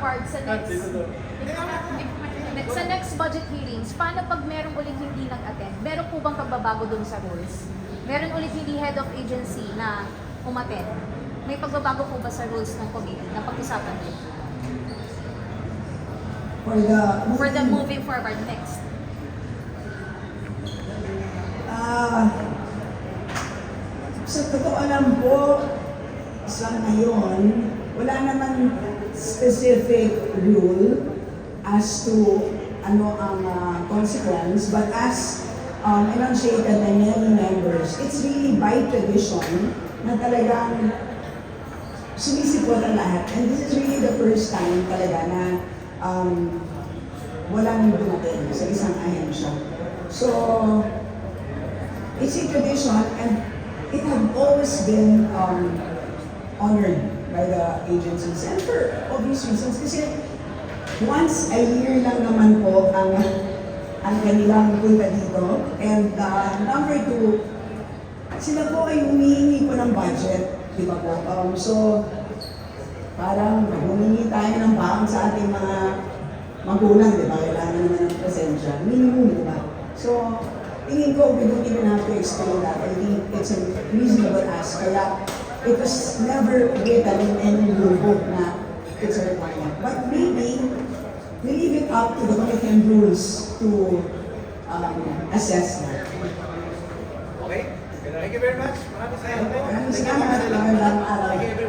forward sa next sa next budget hearings, paano pag meron ulit hindi nag-attend? Meron po bang pagbabago dun sa rules? Meron ulit hindi head of agency na umattend? May pagbabago po ba sa rules ng committee na pag-usapan din? For the... For the moving forward next. Ah, sa totoo lang po, sa ngayon, wala naman specific rule as to ano ang ah, consequence, but as um, enunciated by many members, it's really by tradition na talagang sumisipot ang lahat. And this is really the first time talaga na um, walang dumating sa isang ahensya. So, it's a tradition and it had always been um, honored by the agencies and for obvious reasons kasi once a year lang naman po ang ang kanilang punta dito and uh, number two sila po ay humihingi po ng budget di ba po um, so parang humingi tayo ng baon sa ating mga magulang, di ba? Kailangan naman ng presensya. Minimum, di ba? So, tingin ko, we don't even have to explain that. I think it's a reasonable ask. Kaya, it was never written in any rule book na it's a requirement. But maybe, we leave it up to the Philippine rules to um, assess that. Okay? Thank you very much. Maraming salamat. Maraming salamat. You everyone.